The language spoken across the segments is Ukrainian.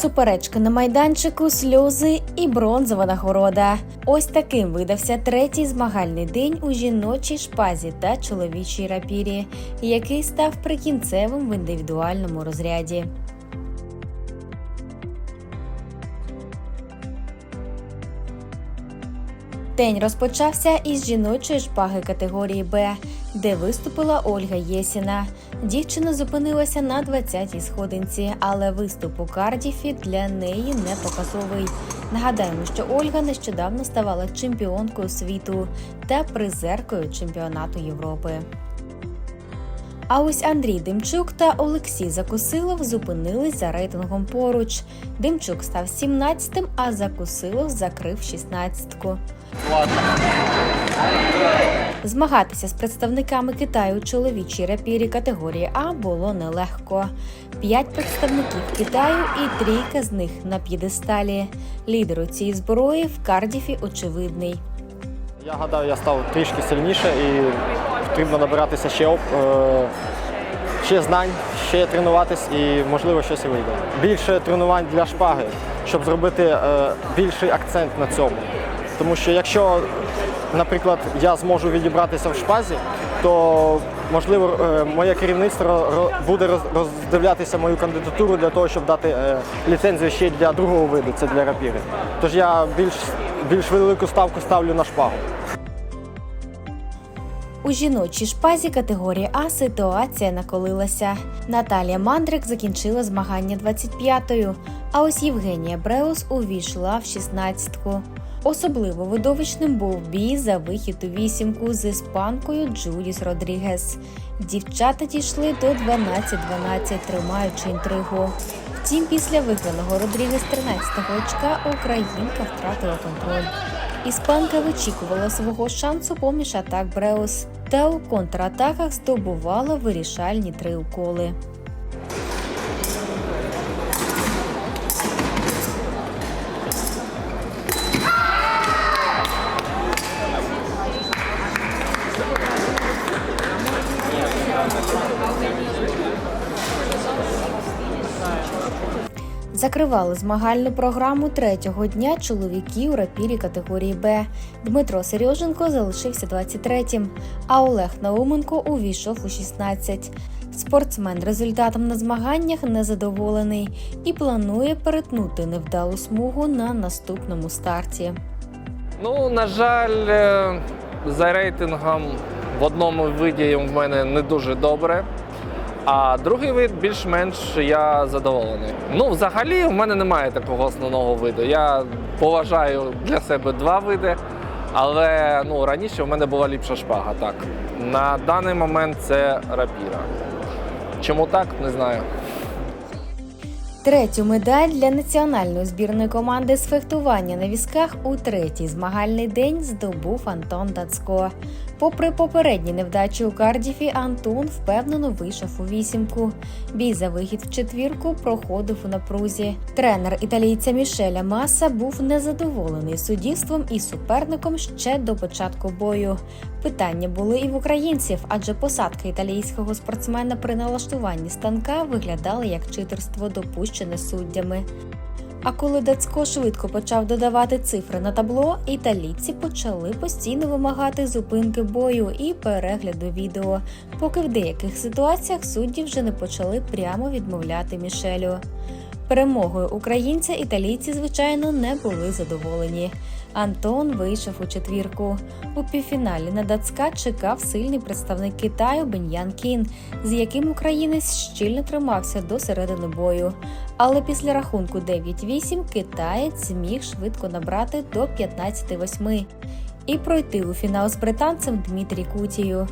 Суперечка на майданчику, сльози і бронзова нагорода. Ось таким видався третій змагальний день у жіночій шпазі та чоловічій рапірі, який став прикінцевим в індивідуальному розряді. День розпочався із жіночої шпаги категорії Б, де виступила Ольга Єсіна. Дівчина зупинилася на 20-й сходинці, але виступ у Кардіфі для неї не показовий. Нагадаємо, що Ольга нещодавно ставала чемпіонкою світу та призеркою чемпіонату Європи. А ось Андрій Демчук та Олексій Закусилов зупинились за рейтингом поруч. Демчук став 17-тим, а Закусилов закрив 16-ку. Змагатися з представниками Китаю у чоловічій рапірі категорії А було нелегко. П'ять представників Китаю і трійка з них на п'єдесталі. Лідер у цій зброї в Кардіфі очевидний. Я гадаю, я став трішки сильніше і потрібно набиратися ще, е, ще знань, ще тренуватись і можливо щось і вийде. Більше тренувань для шпаги, щоб зробити е, більший акцент на цьому. Тому що якщо, наприклад, я зможу відібратися в шпазі, то можливо е, моє керівництво буде роздивлятися мою кандидатуру для того, щоб дати ліцензію ще для другого виду, це для рапіри. Тож я більш, більш велику ставку ставлю на шпагу. У жіночій шпазі категорії А ситуація наколилася. Наталія Мандрик закінчила змагання 25-ю, а ось Євгенія Бреус увійшла в 16-ку. Особливо видовищним був бій за вихід у вісімку з іспанкою Джуліс Родрігес. Дівчата дійшли до 12-12, тримаючи інтригу. Втім, після виграного Родрігес 13-го очка Українка втратила контроль. Іспанка вичікувала свого шансу поміж атак Бреус та у контратаках здобувала вирішальні три уколи. Закривали змагальну програму третього дня чоловіків рапірі категорії Б. Дмитро Сереженко залишився 23-м, а Олег Науменко увійшов у 16. Спортсмен результатом на змаганнях незадоволений і планує перетнути невдалу смугу на наступному старті. Ну, на жаль, е, за рейтингом в одному виді в мене не дуже добре. А другий вид більш-менш я задоволений. Ну, взагалі, в мене немає такого основного виду. Я поважаю для себе два види, але ну, раніше в мене була ліпша шпага. Так. На даний момент це рапіра. Чому так, не знаю. Третю медаль для національної збірної команди з фехтування на візках у третій змагальний день здобув Антон Дацько. Попри попередні невдачі у Кардіфі, Антон впевнено вийшов у вісімку. Бій за вихід в четвірку проходив у напрузі. Тренер італійця Мішеля Маса був незадоволений суддівством і суперником ще до початку бою. Питання були і в українців, адже посадка італійського спортсмена при налаштуванні станка виглядала як читерство, допущене суддями. А коли Дацько швидко почав додавати цифри на табло, італійці почали постійно вимагати зупинки бою і перегляду відео, поки в деяких ситуаціях судді вже не почали прямо відмовляти Мішелю. Перемогою українця італійці, звичайно, не були задоволені. Антон вийшов у четвірку. У півфіналі на Дацька чекав сильний представник Китаю Беньян Кін, з яким українець щільно тримався до середини бою. Але після рахунку 9-8 китаєць зміг швидко набрати до 15-8 і пройти у фінал з британцем Дмитрій Кутією.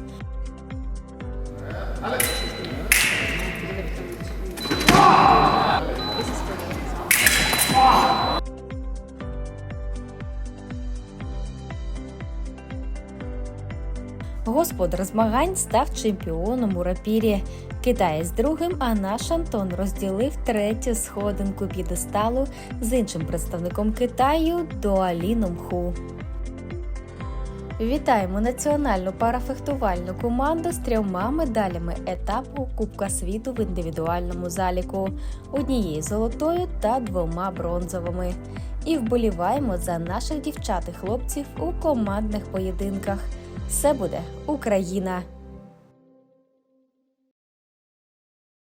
Господар змагань став чемпіоном у рапірі. Китаєць другим, а наш Антон розділив третю сходинку п'єдесталу з іншим представником Китаю Дуаліном Ху. Вітаємо національну парафехтувальну команду з трьома медалями етапу Кубка світу в індивідуальному заліку, однією золотою та двома бронзовими. І вболіваємо за наших дівчат і хлопців у командних поєдинках. Все буде Україна!